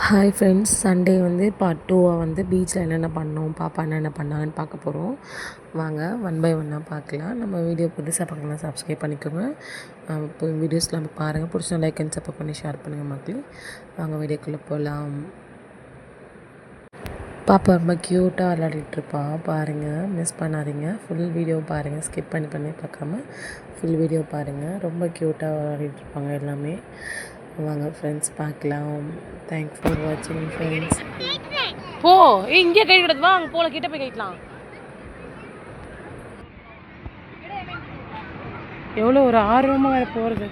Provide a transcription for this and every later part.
Hi friends Sunday வந்து part டூவாக வந்து பீச்சில் என்னென்ன பண்ணோம் பாப்பா என்னென்ன பண்ணாங்கன்னு பார்க்க போகிறோம் வாங்க ஒன் பை ஒன்னாக பார்க்கலாம். நம்ம வீடியோ புதுசாக பார்க்கலாம் சப்ஸ்கிரைப் பண்ணிக்கோங்க. இப்போ வீடியோஸ்லாம் பாருங்கள் பிடிச்ச லைக் அண்ட் சப்போர்ட் பண்ணி ஷேர் பண்ணுங்கள் மக்களே. வாங்க வீடியோக்குள்ளே போகலாம் பாப்பா ரொம்ப க்யூட்டாக விளையாடிட்டுருப்பா பாருங்கள் மிஸ் பண்ணாதீங்க. ஃபுல் வீடியோ பாருங்கள் ஸ்கிப் பண்ணி பண்ணி பார்க்காம ஃபுல் வீடியோ பாருங்கள் ரொம்ப க்யூட்டாக விளையாடிட்டுருப்பாங்க எல்லாமே. வாங்க ஃப்ரெண்ட்ஸ் பார்க்கலாம். தேங்க்ஸ் ஃபார் வாட்சிங் ஃப்ரெண்ட்ஸ் போ இங்கே கை கிடது வா அங்கே போல கிட்ட போய் கைக்கலாம் எவ்வளோ ஒரு ஆர்வமாக வேறு போகிறது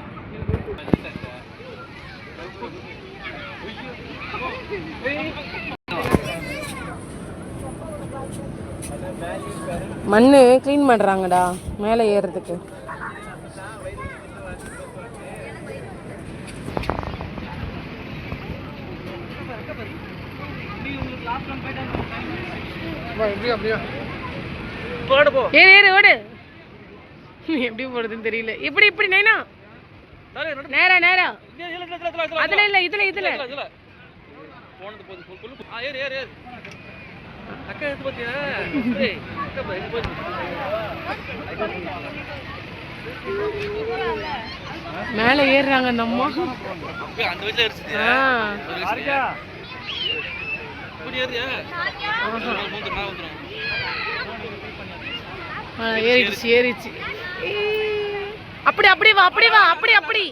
மண்ணு க்ளீன் பண்ணுறாங்கடா மேலே ஏறுறதுக்கு. ஏறு ஏறு ஓடு. எப்படி போடுறதுன்னு தெரியல. இப்படி இப்படி நைனா. நேரா நேரா. அதுல இல்ல இதுல இதுல. மேல ஏறுறாங்க அந்த அம்மா. ஆ. ஆ, ஏறிடுச்சு ஏறிடுச்சு. அப்படி அப்படி வா அப்படி வா அப்படி அப்படி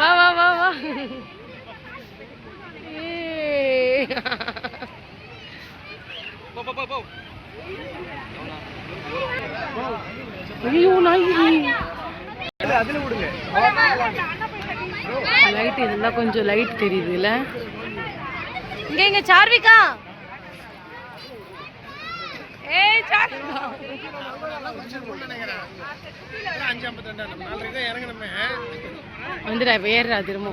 வா வா வா வா. ஐயோ நாய் லைட் இதெல்லாம் கொஞ்சம் லைட் தெரியுதுல்ல இங்க இங்க சார்விகா. ஏய் சார்விகா வந்துடா இப்ப ஏறுறா திரும்ப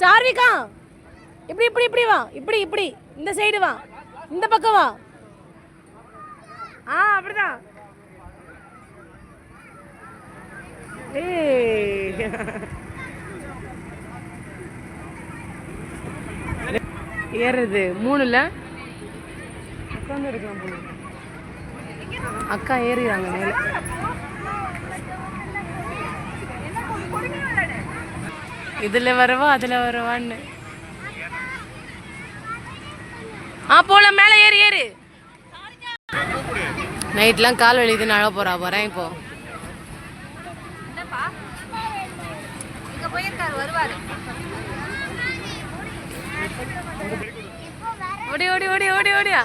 சார்விகா இப்படி இப்படி இப்படி வா. இப்படி இப்படி. இந்த சைடு வா. இந்த பக்கம் வா. ஆ அப்படிதான். ஏய். ஏறுறது மூணுல? உட்காந்து எடுக்கலாம் போல அக்கா ஏறிடுறாங்க மேல. இதுல வரவா அதுல வரவான்னு. ஆ போல மேல ஏறு ஏறு. நைட்லாம் கால் வலிக்குதுன்னு அழ போறா போறேன் இப்போ. ஓடி ஓடி ஓடி ஓடி ஓடியா.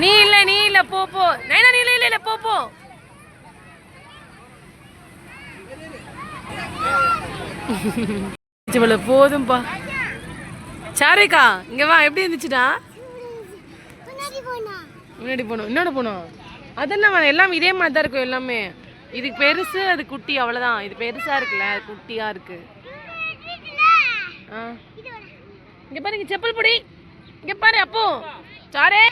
நீ இல்ல நீ இல்ல போ போ. நைனா நீ இல்ல இல்ல இல்ல போ போ. போதும்பா. சாரிக்கா இங்க வா எப்படி இருந்துச்சுடா? முன்னாடி போகணும் என்னோட போகணும் அதெல்லாம். எல்லாம் இதே மாதிரி தான் இருக்கும் எல்லாமே. இது பெருசு அது குட்டி அவ்வளோதான் இது பெருசா இருக்குல்ல அது குட்டியா இருக்கு. ஆ. இங்க பாரு இங்க செப்பல் பொடி. இங்க பாரு அப்போ. சாரே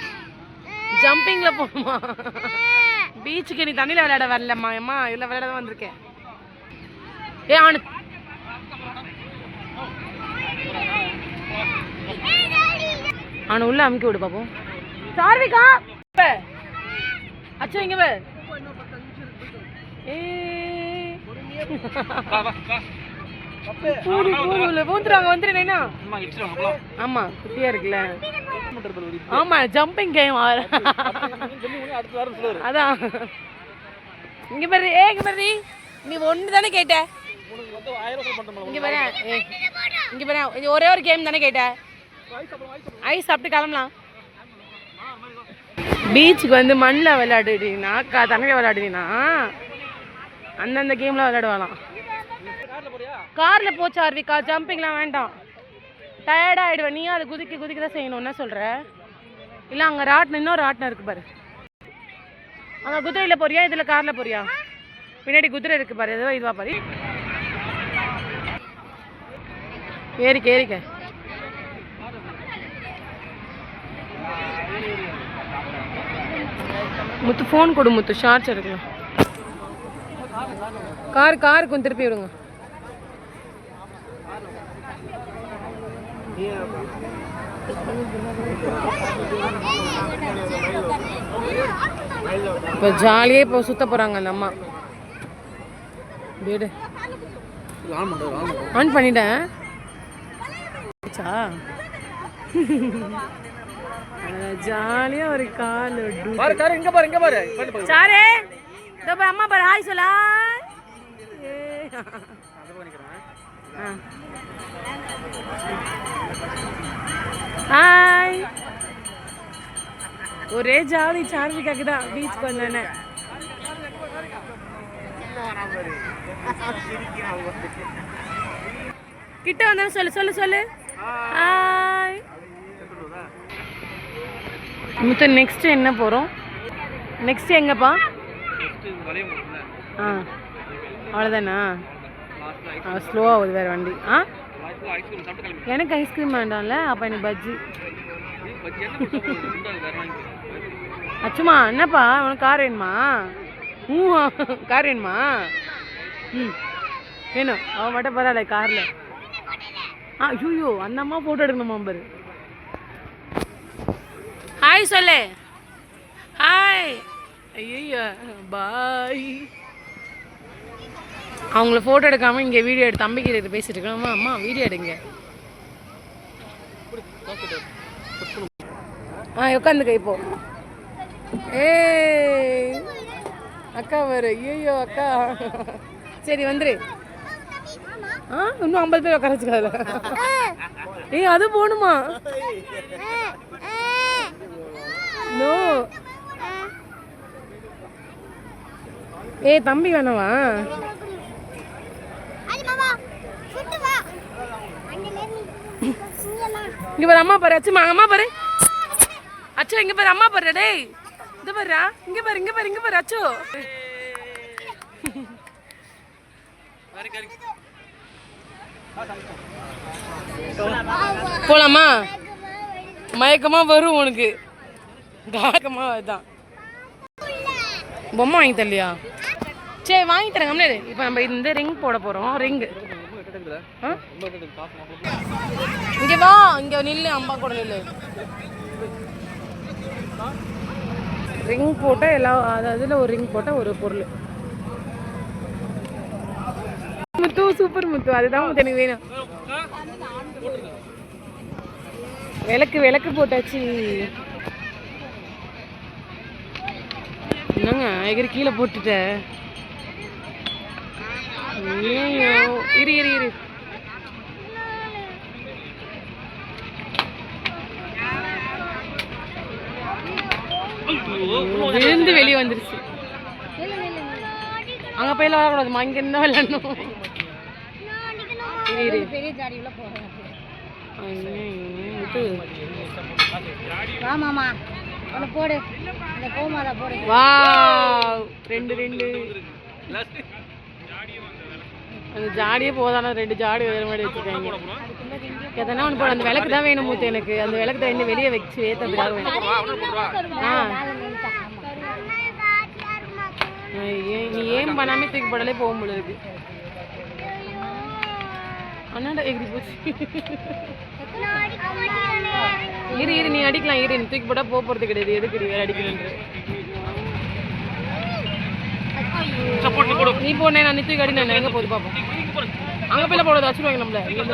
ஜம்பிங்ல போகணுமா பீச்சுக்கு நீ தண்ணியில விளையாட வரலம்மா. அம்மா இதுல விளையாட தான் வந்திருக்கேன். ஏ ஆனு அவனை உள்ள அமுக்கி விடு பாப்போம். சார்விகா! இப்ப. அச்சோ இங்க பாரு. ஏய். பூரி, பூரில பூந்துருவாங்க வந்துரு நைனா. ஆமா குட்டியா இருக்குல்ல. ஆமா ஜம்பிங் கேம் அதான். இங்க பாரு ஏ இங்க பாரு நீ. ஒன்று தானே கேட்ட. இங்க பாரு ஏய், இங்க பாரு இது ஒரே ஒரு கேம் தானே கேட்ட. ஐஸ் சாப்பிட்டு கிளம்பலாம். பீச்சுக்கு வந்து மண்ணில் விளையாடுறீங்கன்னா க தண்ணியில் விளையாடுறீங்கன்னா அந்தந்த கேம்லாம் விளையாடுவாளாம். காரில் போச்சு ஆர்விக்கா ஜம்பிங்லாம் வேண்டாம். டயர்டாக ஆகிடுவேன் நீயும் அது குதிக்க குதிக்க தான் செய்யணும். என்ன சொல்கிற இல்லை அங்கே ராட்டினம் இன்னொரு ராட்டினம் இருக்குது பாரு. அங்கே குதிரையில் போறியா? இதில் காரில் போறியா? பின்னாடி குதிரை இருக்குது பாரு. எதுவோ இதுவா பாரு. ஏறிக்க ஏறிக்க. முத்து ஃபோன் கொடு முத்து ஷார்ட்ஸ் எடுக்கலாம் கார் கார் கொஞ்சம் திருப்பி விடுங்க. இப்போ ஜாலியாக இப்போ சுத்த போகிறாங்க அந்த அம்மா. வீடு. ஆன் பண்ணிட்டேன். ஜாலியாக ஒரு கால் பாரு காரு இங்க பாரு இங்க பாரு. சாரே இதோ பாரு அம்மா பாரு ஹாய் சொல்லா. ஹாய் ஒரே ஜாலி சார்விக்காக்கு தான் பீச் வந்தேனே கிட்ட வந்தேன் சொல்லு சொல்லு சொல்லு. ஹாய் முத்த நெக்ஸ்ட் என்ன போகிறோம் நெக்ஸ்ட் எங்கப்பா? ஆ அவ்வளோதானா Last ஸ்லோவாக ஆகுது வேறு வண்டி. ஆ? எனக்கு ஐஸ்கிரீம் வேண்டாம்ல அப்போ எனக்கு பஜ்ஜி அச்சுமா என்னப்பா? உனக்கு கார் வேணுமா? ஊ கார் வேணுமா? ம் வேணும். அவன் மட்டும் பரவாயில்ல காரில் ஆ ஐயோ அந்த அம்மா ஃபோட்டோ எடுக்கணுமா பாரு. ஹாய் சொல்லு ஹாய் ஐயோ பாய் அவங்கள ஃபோட்டோ எடுக்காம இங்கே வீடியோ எடுத்து தம்பிக்கு எடுத்து பேசிட்டு இருக்கணும் அம்மா வீடியோ எடுங்க. ஆ உட்காந்துக்க இப்போ. ஏய் அக்கா வரு. ஐயோ அக்கா. சரி வந்துரு. ஆ இன்னும் ஐம்பது பேர் உட்கார வச்சுக்காதுல ஏய் அது போகணுமா நோ ஏய் தம்பி வேணவா? இங்க பாரு அம்மா பாரு அச்சுமா அம்மா பாரு. அச்சோ இங்க பாரு அம்மா பாரு டேய். இது பாருடா இங்க பாரு இங்க பாரு இங்க பாரு அச்சோ. போலாமா? மயக்கமா வரும் உனக்கு. காகமாக அதுதான் பொம்மை வாங்கி தரலையா? சரி வாங்கி தரேன் இப்போ நம்ம இந்த ரிங் போட போகிறோம் ரிங்கு இங்கே ஆ வா இங்கே நில்லு அம்மா கூட நில்லு. ரிங் போட்டால் எல்லா அது அதில் ஒரு ரிங் போட்டால் ஒரு பொருள். முத்து சூப்பர் முத்து. அதுதான் எனக்கு வேணும். விளக்கு விளக்கு போட்டாச்சு. என்னங்க எகிரி கீழே போட்டுட்ட. ஐயோ இரு இரு இரு. விழுந்து வெளியே வந்துருச்சு. அங்க போய் விளையாடக்கூடாதுமா இங்க இருந்தா விளையாடணும். இரு, போடு. கோமாதா ரெண்டு ரெண்டு. அந்த ஜாடியே போதான? ரெண்டு ஜாடி வேற மாதிரி வச்சுருக்காங்க. எதனா ஒன்று போட. அந்த விளக்கு தான் வேணும் மூத்து எனக்கு. அந்த விளக்கு தான் இன்னும் வெளியே வச்சு ஏற்றதுக்காக வேணும். ஆ. நீ ஏன் பண்ணாம தூக்கி போடலே போக முடியாது அண்ணாடா எகிரி போச்சு. இரு இரு நீ அடிக்கலாம் இரு நீ தூக்கி போட்டா போக போறது கிடையாது. எதுக்கு வேற அடிக்கணுன்ற நீ. நீ போனே நான் நீ தூக்கி அடி நான் எங்க போகுது பாப்போம். அங்க போய் போடுறது வச்சுருவாங்க நம்மள இங்க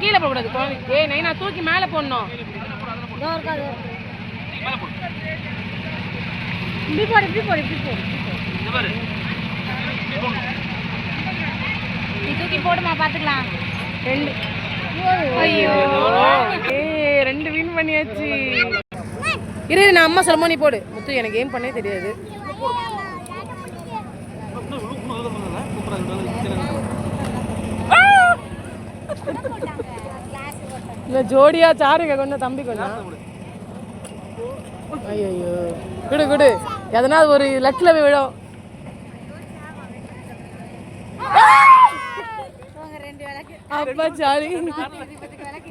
கீழே போடக்கூடாது குழந்தை. ஏய் நைனா தூக்கி மேலே போடணும். இப்படி போடு இப்படி போடு இப்படி போடு. இங்க பாரு. நீ தூக்கி போடுமா பார்த்துக்கலாம் ரெண்டு. ஐயோ. ரெண்டு வின் பண்ணியாச்சு. இரு நான் அம்மா சொல்லுமோ நீ போடு. முத்து எனக்கு ஏம் பண்ணே தெரியாது. இந்த ஜோடியா சாருங்க கொண்டு தம்பி கொண்டா. ஐயோ குடு குடு. எதனா ஒரு லக்கில் போய் அப்பா ஜாலி.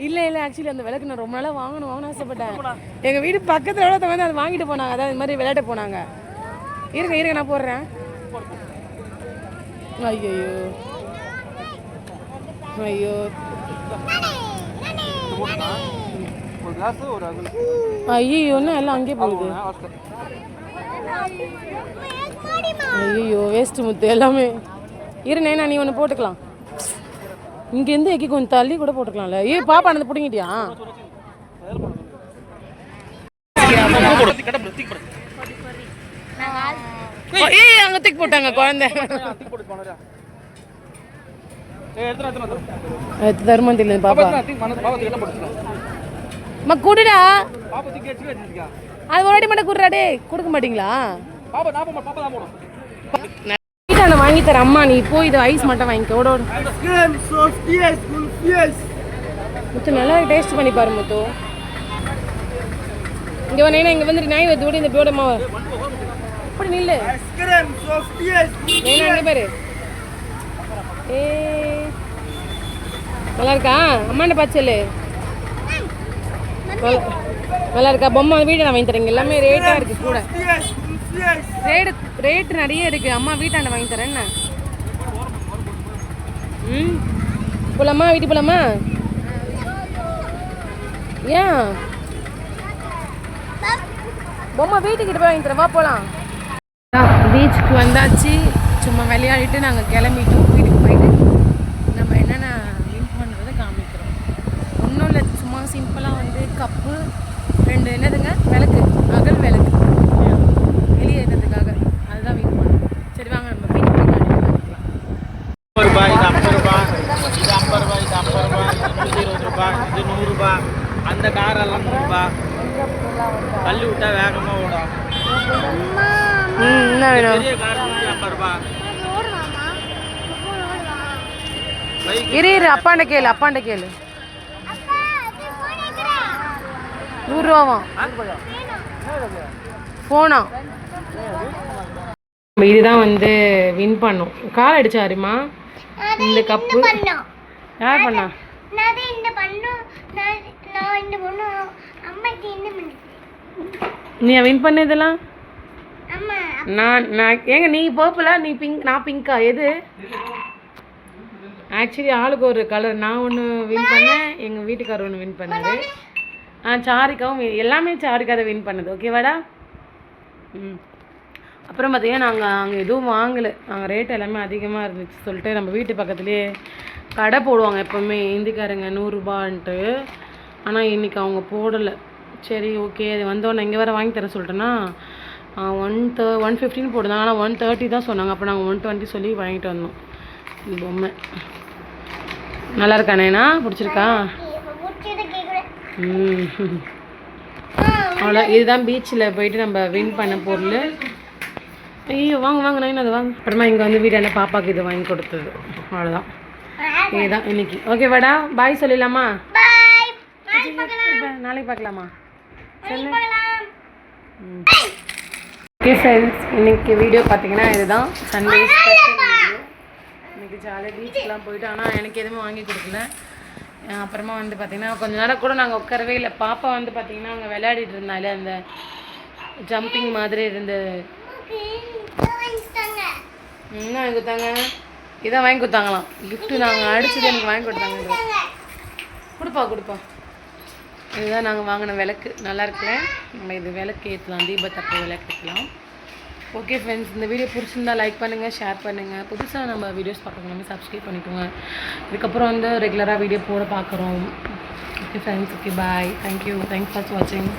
இல்லை இல்லை ஆக்சுவலி அந்த விளக்கு நான் ரொம்ப நாளாக வாங்கணும் வாங்கணும் ஆசைப்பட்டேன். எங்கள் வீடு பக்கத்தில் ஒருத்தவங்க வந்து அதை வாங்கிட்டு போனாங்க. அதாவது இது மாதிரி விளையாட போனாங்க. இருங்க இருங்க நான் போடுறேன். ஐயோ. ஐயோ ஐயோ எல்லாம் அங்கேயே போகுது? ஐயோ வேஸ்ட் முத்து எல்லாமே. இரு நேனா நீ ஒன்று போட்டுக்கலாம். இங்கேருந்து எக்கி கொஞ்சம் தள்ளி கூட போட்டுக்கலாம்ல. ஏ பாப்பா அந்த பிடிங்கிட்டியா? ஏய் அங்க தூக்கி போட்டாங்க குழந்தை. தருமந்தில பாப்பா. அம்மா குடுடா. அது ஒரு அடி மட்டும் குடுறாடே கொடுக்க மாட்டீங்களா? வாங்கி தரேன் அம்மா நீ போய் இது ஐஸ் மட்டும் வாங்கிக்க ஓட முத்து நல்லா டேஸ்ட் பண்ணி பாரு முத்து. இங்கே வந்து இங்கே வந்துட்டு நாய் வந்து ஓடி இந்த பியோட மாவு. அப்படி நில்லு. ஏன்னா அங்கே பாரு. ஏ. நல்லா இருக்கா? அம்மாண்ட பச்சல் நல்லா இருக்கா? பொம்மை வீட்டை நான் வாங்கி தரேன் இங்க எல்லாமே ரேட்டாக இருக்கு கூட. குல்ஃபியஸ் ரேட் ரேட்டு ரேட்டு நிறைய இருக்கு. அம்மா வீட்டாண்ட வாங்கி தரேன் என்ன ம். போலாமா? வீட்டு போலாமா? ஏன்? பொம்மை வீட்டுக்கிட்ட போய் வாங்கி தரவா வா போகலாம் பீச்சுக்கு வந்தாச்சு. சும்மா விளையாடிட்டு நாங்கள் கிளம்பிட்டோம். வீட்டுக்கு போயிட்டு. நம்ம என்னென்ன வின் பண்ணுறதை காமிக்கிறோம். ஒன்றும் இல்லை. சும்மா சிம்பிளாக வந்து கப்பு ரெண்டு என்னதுங்க? விளக்கு. அகல் விளக்கு வெளியே ஏற்றதுக்காக அதுதான் வின் பண்ணோம் சரி வாங்க நம்ம வீட்டுக்கு போய் காமிக்கலாம் ரூபாய் இது ஐம்பது ரூபாய் இது ஐம்பது ரூபாய் இது ஐம்பது ரூபாய் இது இருபது ரூபாய் இது நூறு ரூபாய் அந்த காரெல்லாம் நூறு ரூபாய் தள்ளி விட்டா வேகமாக ஓடும். என்ன வேணும்? பெரிய கார் ஐம்பது இரு இரு அப்பாண்ட கேளு அப்பாண்ட கேளு. நூறுரூவாவாம் ஃபோனா இதுதான் வந்து வின் பண்ணோம். கால் அடிச்சாருமா? இந்த கப்பு யார் பண்ணா? பொண்ணு அம்மாக்கு என்ன பண்ணு நீ வின் பண்ணதெல்லாம்? அம்மா. நான் நான் ஏங்க நீ பர்பிளா நீ பிங்க் நான் பிங்கா எது? ஆக்சுவலி ஆளுக்கு ஒரு கலர் நான் ஒன்று வின் பண்ணேன். எங்கள் வீட்டுக்காரர் ஒன்று வின் பண்ணாரு. ஆ சாரிக்காவும் எல்லாமே சாரிக்கா தான் வின் பண்ணது. ஓகேவாடா ம். அப்புறம் பார்த்தீங்கன்னா நாங்கள் அங்கே எதுவும் வாங்கலை. நாங்கள் ரேட் எல்லாமே அதிகமாக இருந்துச்சு சொல்லிட்டு நம்ம வீட்டு பக்கத்துலேயே கடை போடுவாங்க எப்போவுமே. இந்திக்காரங்க நூறுரூபான்ட்டு ஆனால் இன்றைக்கி அவங்க போடலை. சரி ஓகே அது வந்தோடனே இங்கே வேறு வாங்கி தர சொல்லிட்டேன்னா ஒன் த ஒன் ஃபிஃப்டின் போடுதாங்க ஆனால் ஒன் தேர்ட்டி தான் சொன்னாங்க. அப்போ நாங்கள் ஒன் டுவெண்ட்டி சொல்லி வாங்கிட்டு வந்தோம். இந்த பொம்மை. நல்லா இருக்கானேண்ணா பிடிச்சிருக்கா? ம். அவ்வளோ இதுதான் பீச்சில் போயிட்டு நம்ம வின் பண்ண பொருள். ஐயோ வாங்க வாங்க நான் அது வாங்க. அப்புறமா இங்கே வந்து வீட்டாண்ட பாப்பாவுக்கு இது வாங்கி கொடுத்தது. அவ்வளோதான் இதுதான் இன்னைக்கு. ஓகேவாடா பாய் சொல்லிடலாமா? நாளைக்கு பார்க்கலாமா. சொல்லு. ஓகே ஃப்ரெண்ட்ஸ் இன்னைக்கு வீடியோ பார்த்தீங்கன்னா இதுதான். சண்டே இன்னைக்கு ஜாலியாக பீச்சுக்கெலாம் போயிட்டு ஆனால் எனக்கு எதுவுமே வாங்கி கொடுக்கல. அப்புறமா வந்து பார்த்தீங்கன்னா கொஞ்ச நேரம் கூட நாங்கள் உட்காரவே இல்லை. பாப்பா வந்து பார்த்தீங்கன்னா அங்கே விளையாடிட்டு இருந்தாலே அந்த ஜம்பிங் மாதிரி இருந்த என்ன வாங்கி கொடுத்தாங்க? இதான் வாங்கி கொடுத்தாங்களாம். கிஃப்ட்டு நாங்கள் அடிச்சது எனக்கு வாங்கி கொடுத்தாங்க. கொடுப்பா கொடுப்பா. இதுதான் நாங்கள் வாங்கின விளக்கு. நல்லா இருக்குல்ல? நம்ம இது விளக்கு ஏற்றலாம் தீபத்தப்போ விளக்கு ஏற்றலாம் ஓகே ஃப்ரெண்ட்ஸ் இந்த வீடியோ பிடிச்சிருந்தா லைக் பண்ணுங்கள் ஷேர் பண்ணுங்கள் புதுசாக நம்ம வீடியோஸ் பார்க்குறவங்க சப்ஸ்கிரைப் பண்ணிக்கோங்க. இதுக்கப்புறம் வந்து ரெகுலராக வீடியோ போட பார்க்குறோம். Okay friends okay bye thank you thanks for வாட்சிங்